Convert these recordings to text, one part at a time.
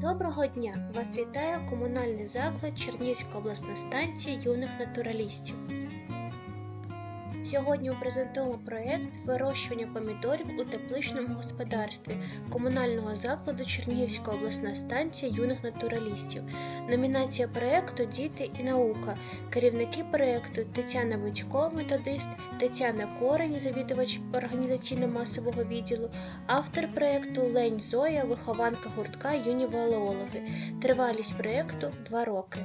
Доброго дня! Вас вітає комунальний заклад Чернівська обласна станція юних натуралістів. Сьогодні ми презентуємо проєкт вирощування помідорів у тепличному господарстві комунального закладу Чернігівська обласна станція юних натуралістів. Номінація проєкту Діти і наука. Керівники проєкту Тетяна Митько, методист, Тетяна Корень, завідувач організаційно-масового відділу, автор проєкту Лень Зоя, вихованка гуртка Юні валеологи. Тривалість проєкту 2 роки.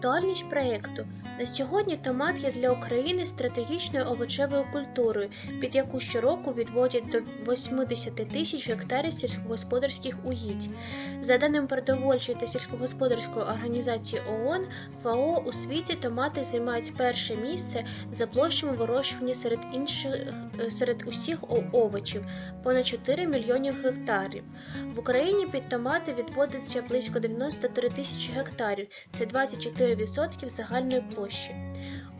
Актуальність проєкту на сьогодні томат є для України стратегічною овочевою культурою, під яку щороку відводять до 80 тисяч гектарів сільськогосподарських угідь. За даними продовольчої та сільськогосподарської організації ООН, ФАО у світі томати займають перше місце за площами вирощування серед інших серед усіх овочів понад 4 мільйонів гектарів. В Україні під томати відводиться близько 93 тисячі гектарів, це 24% загальної площі.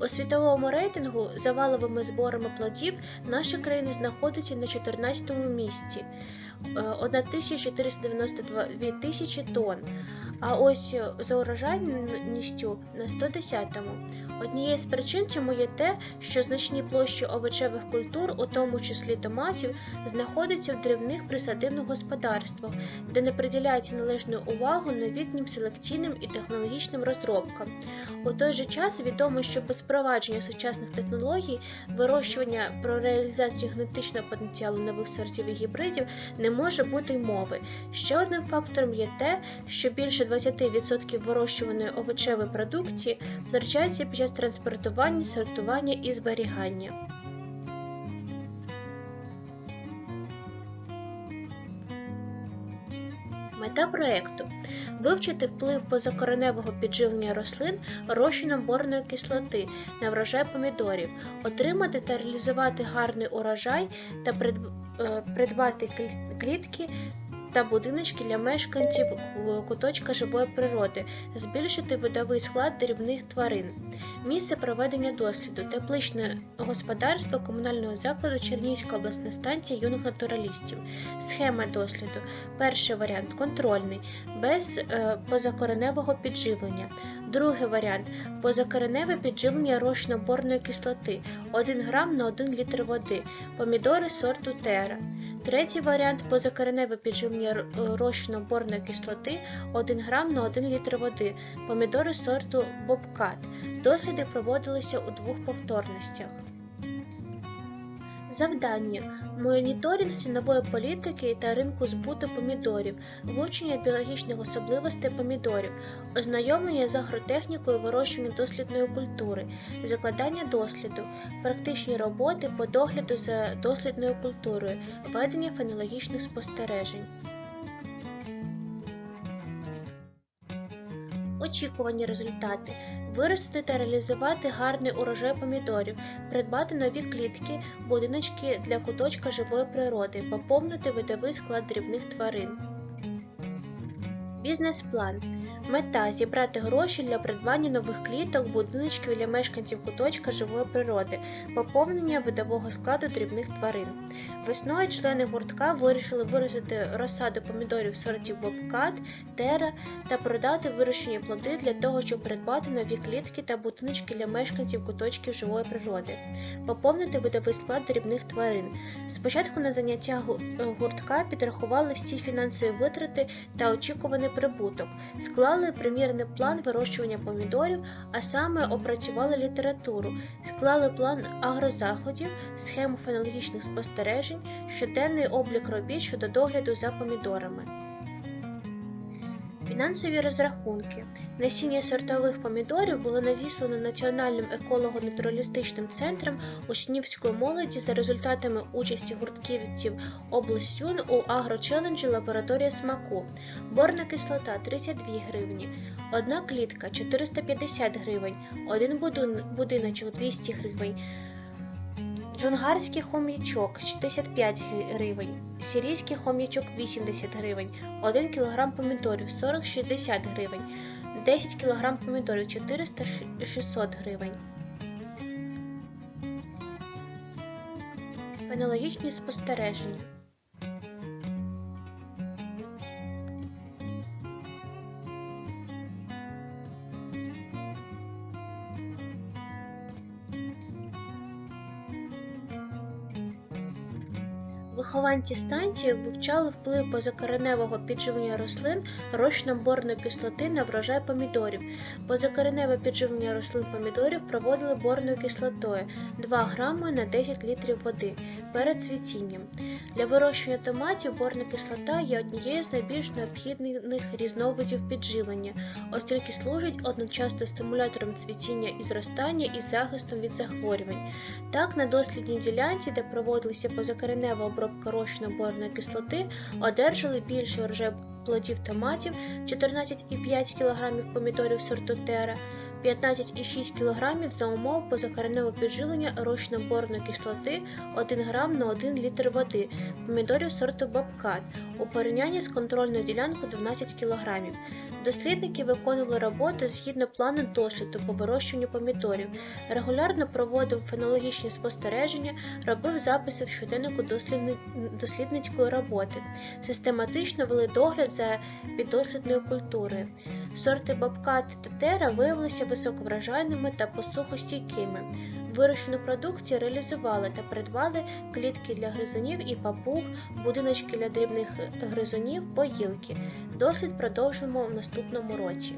У світовому рейтингу за валовими зборами плодів наша країна знаходиться на 14-му місці е, 1492 тисячі тонн, а ось за урожайністю на 110-му. Однією з причин цьому є те, що значні площі овочевих культур, у тому числі томатів, знаходяться в дрібних присадибних господарствах, де не приділяється належну увагу новітнім селекційним і технологічним розробкам. У той же час відомо, що без впровадження сучасних технологій, вирощування про реалізацію генетичного потенціалу нових сортів і гібридів не може бути й мови. Ще одним фактором є те, що більше 20% вирощуваної овочевої продукції втрачається під час транспортування, сортування і зберігання. Мета проекту вивчити вплив позакореневого підживлення рослин розчином борної кислоти на врожай помідорів, отримати та реалізувати гарний урожай та е, придбати клітки та будиночки для мешканців куточка живої природи, збільшити видовий склад дрібних тварин. Місце проведення досліду тепличне господарство комунального закладу Чернігівська обласна станція юних натуралістів. Схема досліду. Перший варіант контрольний, без е, позакореневого підживлення. Другий варіант позакореневе підживлення розчинно-борної кислоти 1 грам на 1 літр води, помідори сорту тера. Третій варіант позакореневе підживлення р- розчинно-борної кислоти 1 грам на 1 літр води, помідори сорту бобкат. Досліди проводилися у двох повторностях. Завдання моніторинг цінової політики та ринку збуту помідорів, вивчення біологічних особливостей помідорів, ознайомлення з агротехнікою вирощування дослідної культури, закладання досліду, практичні роботи по догляду за дослідною культурою, ведення фенологічних спостережень. Очікувані результати виростити та реалізувати гарний урожай помідорів, придбати нові клітки, будиночки для куточка живої природи, поповнити видовий склад дрібних тварин. Бізнес-план. Мета зібрати гроші для придбання нових кліток, будиночків для мешканців куточка живої природи, поповнення видового складу дрібних тварин. Весною члени гуртка вирішили виростити розсаду помідорів сортів бобкат, тера та продати вирощені плоди для того, щоб придбати нові клітки та будиночки для мешканців куточків живої природи, поповнити видовий склад дрібних тварин. Спочатку на заняття е, гуртка підрахували всі фінансові витрати та очікуваний прибуток, склали примірний план вирощування помідорів, а саме опрацювали літературу, склали план агрозаходів, схему фенологічних спостережень, щоденний облік робіт щодо догляду за помідорами. Фінансові розрахунки. Насіння сортових помідорів було надіслано Національним еколого-натуралістичним центром учнівської молоді за результатами участі гуртківців областюн у агрочеленджі Лабораторія смаку. Борна кислота 32 гривні, одна клітка 450 гривень, один будиночок 200 гривень. Джунгарський хом'ячок 65 гривень, сирійський хом'ячок 80 гривень, 1 кг помідорів 40-60 гривень, 10 кг помідорів 400-600 гривень. Фенологічні спостереження. Вихованці станції вивчали вплив позакореневого підживлення рослин розчином кислоти на врожай помідорів. Позакореневе підживлення рослин помідорів проводили борною кислотою 2 грами на 10 літрів води перед цвітінням. Для вирощування томатів борна кислота є однією з найбільш необхідних різновидів підживлення, оскільки служить одночасно стимулятором цвітіння і зростання і захистом від захворювань. Так, на дослідній ділянці, де проводилася позакоренева обробка розчином борної кислоти, одержали більше урожай плодів томатів 14,5 кг помідорів сорту Тера, 15,6 кг за умов позакореневого підживлення розчином борної кислоти 1 грам на 1 літр води помідорів сорту Бобкат у порівнянні з контрольною ділянкою 12 кг. Дослідники виконували роботи згідно плану досліду по вирощуванню помідорів, регулярно проводив фенологічні спостереження, робив записи в щоденнику дослідницької роботи, систематично вели догляд за піддослідною культурою. Сорти бабка та тетера виявилися високоврожайними та посухостійкими. Вирощену продукцію реалізували та придбали клітки для гризунів і папуг, будиночки для дрібних гризунів, поїлки. Дослід продовжимо в наступному році.